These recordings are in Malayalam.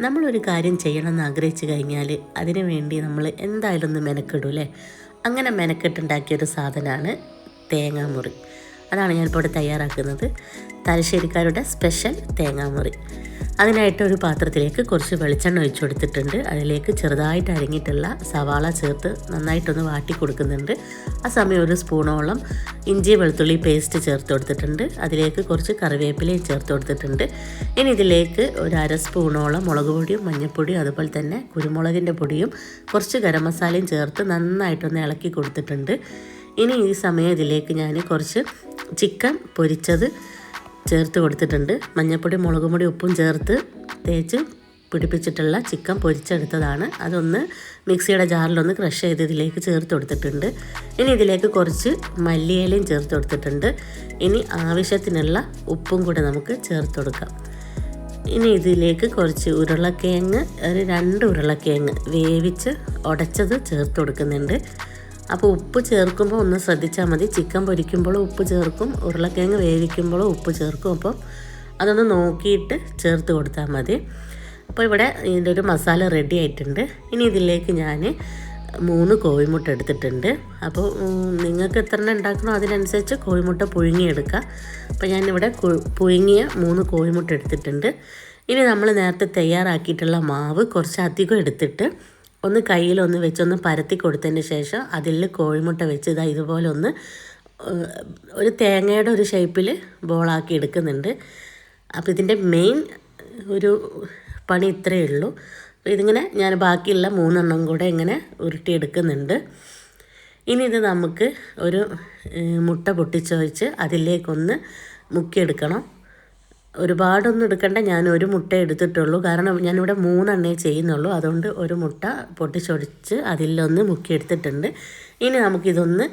നമ്മളൊരു കാര്യം ചെയ്യണമെന്ന് ആഗ്രഹിച്ചു കഴിഞ്ഞാൽ അതിനു വേണ്ടി നമ്മൾ എന്തായാലും ഒന്ന് മെനക്കെടും അല്ലേ? അങ്ങനെ മെനക്കെട്ടുണ്ടാക്കിയൊരു സാധനമാണ് തേങ്ങാമുറി. അതാണ് ഞാനിപ്പോൾ ഇവിടെ തയ്യാറാക്കുന്നത്. തലശ്ശേരിക്കാരുടെ സ്പെഷ്യൽ തേങ്ങാമുറി. അതിനായിട്ട് ഒരു പാത്രത്തിലേക്ക് കുറച്ച് വെളിച്ചെണ്ണ ഒഴിച്ചു കൊടുത്തിട്ടുണ്ട്. അതിലേക്ക് ചെറുതായിട്ട് അരിഞ്ഞിട്ടുള്ള സവാള ചേർത്ത് നന്നായിട്ടൊന്ന് വാട്ടി കൊടുക്കുന്നുണ്ട്. ആ സമയം ഒരു സ്പൂണോളം ഇഞ്ചി വെളുത്തുള്ളി പേസ്റ്റ് ചേർത്ത് കൊടുത്തിട്ടുണ്ട്. അതിലേക്ക് കുറച്ച് കറിവേപ്പിലയും ചേർത്ത് കൊടുത്തിട്ടുണ്ട്. ഇനി ഇതിലേക്ക് ഒരു അര സ്പൂണോളം മുളക് പൊടിയും മഞ്ഞൾപ്പൊടിയും അതുപോലെ തന്നെ കുരുമുളകിന്റെ പൊടിയും കുറച്ച് ഗരം മസാലയും ചേർത്ത് നന്നായിട്ടൊന്ന് ഇളക്കി കൊടുത്തിട്ടുണ്ട്. ഇനി ഈ സമയം ഇതിലേക്ക് ഞാൻ കുറച്ച് ചിക്കൻ പൊരിച്ചത് ചേർത്ത് കൊടുത്തിട്ടുണ്ട്. മഞ്ഞൾപ്പൊടി മുളക് പൊടി ഉപ്പും ചേർത്ത് തേച്ച് പിടിപ്പിച്ചിട്ടുള്ള ചിക്കൻ പൊരിച്ചെടുത്തതാണ്. അതൊന്ന് മിക്സിയുടെ ജാറിലൊന്ന് ക്രഷ് ചെയ്ത് ഇതിലേക്ക് ചേർത്ത് കൊടുത്തിട്ടുണ്ട്. ഇനി ഇതിലേക്ക് കുറച്ച് മല്ലിയിലയും ചേർത്ത് കൊടുത്തിട്ടുണ്ട്. ഇനി ആവശ്യത്തിനുള്ള ഉപ്പും കൂടെ നമുക്ക് ചേർത്ത് കൊടുക്കാം. ഇനി ഇതിലേക്ക് കുറച്ച് ഉരുളക്കിഴങ്ങ് ഒരു രണ്ട് ഉരുളക്കിഴങ്ങ് വേവിച്ച് ഉടച്ചത് ചേർത്ത് കൊടുക്കുന്നുണ്ട്. അപ്പോൾ ഉപ്പ് ചേർക്കുമ്പോൾ ഒന്ന് ശ്രദ്ധിച്ചാൽ മതി. ചിക്കൻ പൊരിക്കുമ്പോൾ ഉപ്പ് ചേർക്കും ഉരുളക്കിഴങ്ങ് വേവിക്കുമ്പോൾ ഉപ്പ് ചേർക്കും. അപ്പോൾ അതൊന്ന് നോക്കിയിട്ട് ചേർത്ത് കൊടുത്താൽ മതി. അപ്പോൾ ഇവിടെ ഇതിന്റെ ഒരു മസാല റെഡി ആയിട്ടുണ്ട്. ഇനി ഇതിലേക്ക് ഞാൻ മൂന്ന് കോഴിമുട്ട എടുത്തിട്ടുണ്ട്. അപ്പോൾ നിങ്ങൾക്ക് എത്ര എണ്ണം ഉണ്ടാക്കണോ അതിനനുസരിച്ച് കോഴിമുട്ട പുഴുങ്ങിയെടുക്കുക. അപ്പോൾ ഞാനിവിടെ പുഴുങ്ങിയ മൂന്ന് കോഴിമുട്ട എടുത്തിട്ടുണ്ട്. ഇനി നമ്മൾ നേരത്തെ തയ്യാറാക്കിയിട്ടുള്ള മാവ് കുറച്ച് അധികം എടുത്തിട്ട് ഒന്ന് കയ്യിലൊന്ന് വെച്ചൊന്ന് പരത്തി കൊടുത്തതിന് ശേഷം അതിൽ കോഴിമുട്ട വെച്ച് ഇതാ ഇതുപോലെ ഒന്ന് ഒരു തേങ്ങയുടെ ഒരു ഷേപ്പിൽ ബോളാക്കി എടുക്കുന്നുണ്ട്. അപ്പോൾ ഇതിന്റെ മെയിൻ ഒരു പണി ഇത്രയേ ഉള്ളൂ. അപ്പോൾ ഇതിങ്ങനെ ഞാൻ ബാക്കിയുള്ള മൂന്നെണ്ണം കൂടെ ഇങ്ങനെ ഉരുട്ടിയെടുക്കുന്നുണ്ട് ഇനി ഇത് നമുക്ക് ഒരു മുട്ട പൊട്ടിച്ചൊഴിച്ച് അതിലേക്കൊന്ന് മുക്കിയെടുക്കണം. ഒരുപാടൊന്നും എടുക്കണ്ട ഞാൻ ഒരു മുട്ട എടുത്തിട്ടുള്ളൂ. കാരണം ഞാനിവിടെ മൂന്നെണ്ണേ ചെയ്യുന്നുള്ളൂ. അതുകൊണ്ട് ഒരു മുട്ട പൊട്ടിച്ചൊടിച്ച് അതിലൊന്ന് മുക്കിയെടുത്തിട്ടുണ്ട്. ഇനി നമുക്കിതൊന്ന്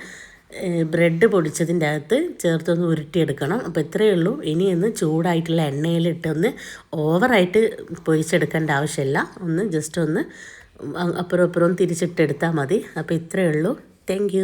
ബ്രെഡ് പൊടിച്ചതിന്റെ അകത്ത് ചേർത്തൊന്ന് ഉരുട്ടിയെടുക്കണം. അപ്പോൾ ഇത്രയേ ഉള്ളൂ. ഇനി ഒന്ന് ചൂടായിട്ടുള്ള എണ്ണയിലിട്ടൊന്ന് ഓവറായിട്ട് പൊരിച്ചെടുക്കേണ്ട ആവശ്യമില്ല. ഒന്ന് ജസ്റ്റ് ഒന്ന് അപ്പുറം അപ്പുറം തിരിച്ചിട്ടെടുത്താൽ മതി. അപ്പോൾ ഇത്രയേ ഉള്ളൂ. താങ്ക്